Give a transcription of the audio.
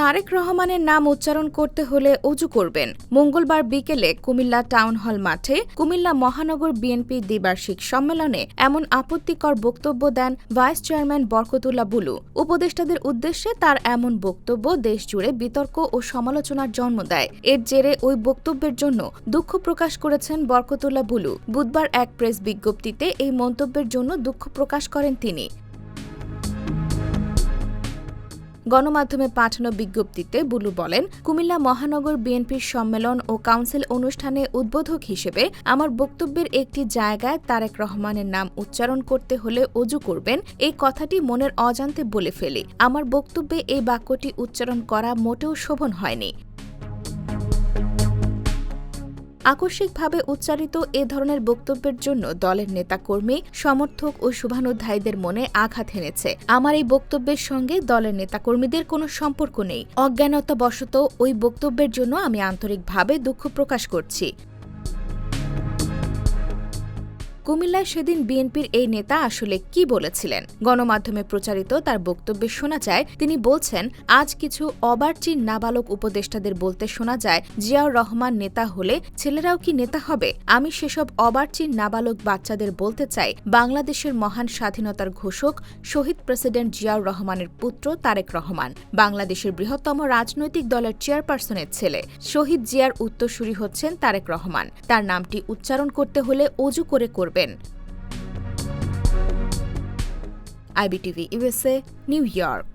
তারেক রহমানের নাম উচ্চারণ করতে হলে অজু করবেন। মঙ্গলবার বিকেলে কুমিল্লা টাউন হল মাঠে কুমিল্লা মহানগর বিএনপি দ্বিবার্ষিক সম্মেলনে এমন আপত্তিকর বক্তব্য দেন ভাইস চেয়ারম্যান বরকতুল্লাহ বুলু। উপদেষ্টাদের উদ্দেশ্যে তার এমন বক্তব্য দেশজুড়ে বিতর্ক ও সমালোচনার জন্ম দেয়। এর জেরে ওই বক্তব্যের জন্য দুঃখ প্রকাশ করেছেন বরকতুল্লাহ বুলু। বুধবার এক প্রেস বিজ্ঞপ্তিতে এই মন্তব্যের জন্য দুঃখ প্রকাশ করেন তিনি। গণমাধ্যমে পাঠানো বিজ্ঞপ্তিতে বুলু বলেন, কুমিল্লা মহানগর বিএনপির সম্মেলন ও কাউন্সিল অনুষ্ঠানে উদ্বোধক হিসেবে আমার বক্তব্যের একটি জায়গায় তারেক রহমানের নাম উচ্চারণ করতে হলে অজু করবেন, এই কথাটি মনের অজান্তে বলে ফেলে। আমার বক্তব্যে এই বাক্যটি উচ্চারণ করা মোটেও শোভন হয়নি। আকস্মিকভাবে উচ্চারিত এ ধরনের বক্তব্যের জন্য দলের নেতাকর্মী, সমর্থক ও শুভানুধ্যায়ীদের মনে আঘাত হেনেছে। আমার এই বক্তব্যের সঙ্গে দলের নেতাকর্মীদের কোনো সম্পর্ক নেই। অজ্ঞানতাবশত ওই বক্তব্যের জন্য আমি আন্তরিকভাবে দুঃখ প্রকাশ করছি। কুমিল্লায় সেদিন বিএনপির এই নেতা আসলে কি বলেছিলেন? গণমাধ্যমে প্রচারিত তার বক্তব্যে শোনা যায়, তিনি বলছেন, আজ কিছু অবার্চী নাবালক উপদেষ্টাদের বলতে শোনা যায়, জিয়াউর রহমান নেতা হলে ছেলেরাও কি নেতা হবে? আমি সেসব অবার্চী নাবালক বাচ্চাদের বলতে চাই। বাংলাদেশের মহান স্বাধীনতার ঘোষক, শহীদ প্রেসিডেন্ট জিয়াউর রহমানের পুত্র তারেক রহমান, বাংলাদেশের বৃহত্তম রাজনৈতিক দলের চেয়ারপারসনের ছেলে। শহীদ জিয়ার উত্তরসূরি হচ্ছেন তারেক রহমান। তার নামটি উচ্চারণ করতে হলে অজু করে করবেন আইবিটিভি ইউএসএ নিউ ইয়র্ক।